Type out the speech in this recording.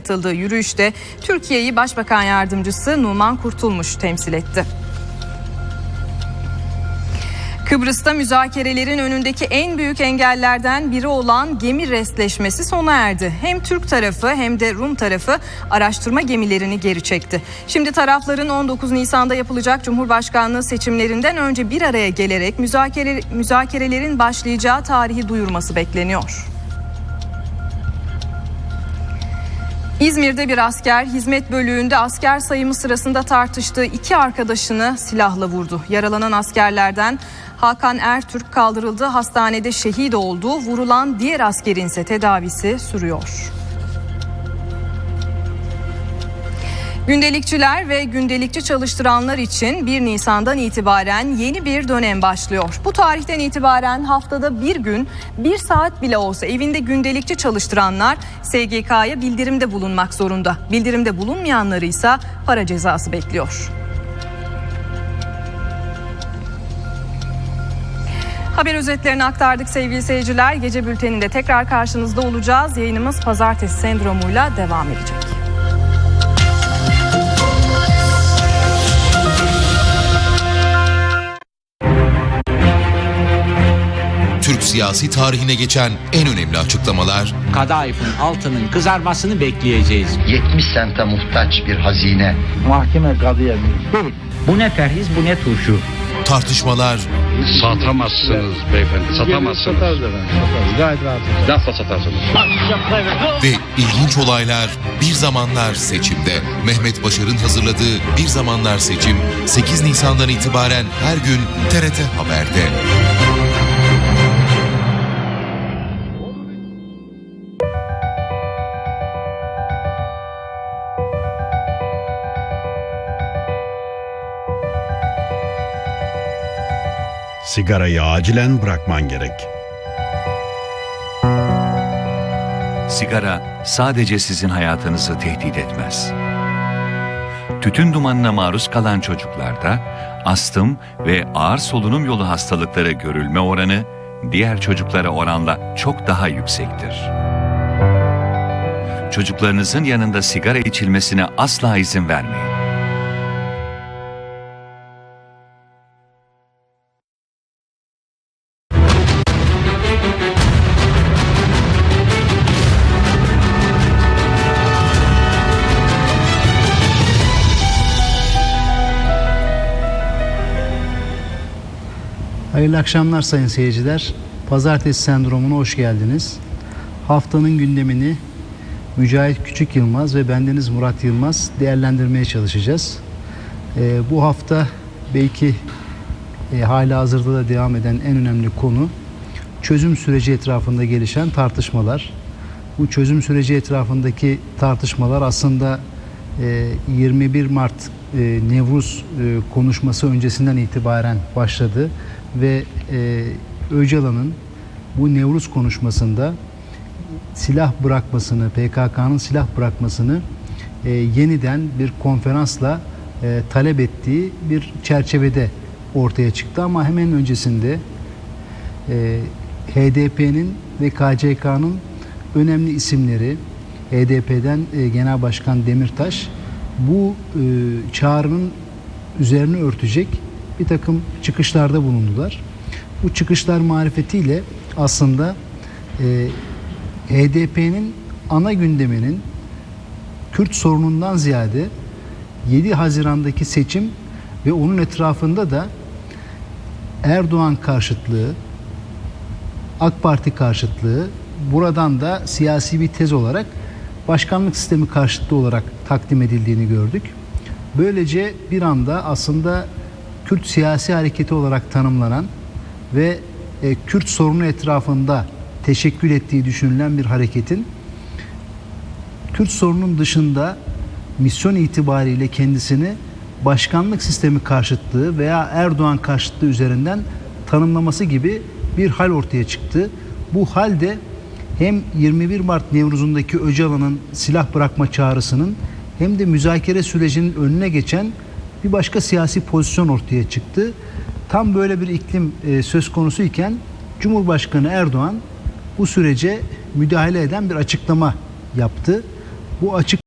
katıldığı yürüyüşte Türkiye'yi Başbakan Yardımcısı Numan Kurtulmuş temsil etti. Kıbrıs'ta müzakerelerin önündeki en büyük engellerden biri olan gemi restleşmesi sona erdi. Hem Türk tarafı hem de Rum tarafı araştırma gemilerini geri çekti. Şimdi tarafların 19 Nisan'da yapılacak Cumhurbaşkanlığı seçimlerinden önce bir araya gelerek müzakere, müzakerelerin başlayacağı tarihi duyurması bekleniyor. İzmir'de bir asker hizmet bölüğünde asker sayımı sırasında tartıştığı iki arkadaşını silahla vurdu. Yaralanan askerlerden Hakan Ertürk kaldırıldı. Hastanede şehit oldu. Vurulan diğer askerin ise tedavisi sürüyor. Gündelikçiler ve gündelikçi çalıştıranlar için 1 Nisan'dan itibaren yeni bir dönem başlıyor. Bu tarihten itibaren haftada bir gün bir saat bile olsa evinde gündelikçi çalıştıranlar SGK'ya bildirimde bulunmak zorunda. Bildirimde bulunmayanları ise para cezası bekliyor. Haber özetlerini aktardık sevgili seyirciler. Gece bülteninde tekrar karşınızda olacağız. Yayınımız pazartesi sendromuyla devam edecek. Türk siyasi tarihine geçen en önemli açıklamalar, kadayıfın altının kızarmasını bekleyeceğiz. 70 sente muhtaç bir hazine. Mahkeme kadıya Bu ne perhiz bu ne turşu. tartışmalar, Satamazsınız beyefendi, satamazsınız. Satarız efendim. Satarız. Gayet rahat. Lafla satarsınız. ve ilginç olaylar Bir Zamanlar Seçim'de. Mehmet Başar'ın hazırladığı Bir Zamanlar Seçim 8 Nisan'dan itibaren her gün TRT Haber'de. Sigarayı acilen bırakman gerek. Sigara sadece sizin hayatınızı tehdit etmez. Tütün dumanına maruz kalan çocuklarda astım ve ağır solunum yolu hastalıkları görülme oranı diğer çocuklara oranla çok daha yüksektir. Çocuklarınızın yanında sigara içilmesine asla izin vermeyin. Hayırlı akşamlar sayın seyirciler. Pazartesi sendromuna hoş geldiniz. Haftanın gündemini Mücahit Küçük Yılmaz ve bendeniz Murat Yılmaz değerlendirmeye çalışacağız. Ee, bu hafta belki e, hala hazırda da devam eden en önemli konu çözüm süreci etrafında gelişen tartışmalar. Bu çözüm süreci etrafındaki tartışmalar aslında e, 21 Mart e, Nevruz e, konuşması öncesinden itibaren başladı ve e, Öcalan'ın bu Nevruz konuşmasında silah bırakmasını, PKK'nın silah bırakmasını e, yeniden bir konferansla e, talep ettiği bir çerçevede ortaya çıktı. Ama hemen öncesinde e, HDP'nin ve KCK'nın önemli isimleri HDP'den e, Genel Başkan Demirtaş bu e, çağrının üzerine örtecek bir takım çıkışlarda bulundular. Bu çıkışlar marifetiyle aslında e, HDP'nin ana gündeminin Kürt sorunundan ziyade 7 Haziran'daki seçim ve onun etrafında da Erdoğan karşıtlığı, AK Parti karşıtlığı, buradan da siyasi bir tez olarak başkanlık sistemi karşıtlığı olarak takdim edildiğini gördük. Böylece bir anda aslında Kürt siyasi hareketi olarak tanımlanan ve e, Kürt sorunu etrafında teşekkül ettiği düşünülen bir hareketin Kürt sorunun dışında misyon itibariyle kendisini başkanlık sistemi karşıtlığı veya Erdoğan karşıtlığı üzerinden tanımlaması gibi bir hal ortaya çıktı. Bu halde hem 21 Mart Nevruz'undaki Öcalan'ın silah bırakma çağrısının hem de müzakere sürecinin önüne geçen bir başka siyasi pozisyon ortaya çıktı. Tam böyle bir iklim e, söz konusu iken Cumhurbaşkanı Erdoğan bu sürece müdahale eden bir açıklama yaptı. Bu açık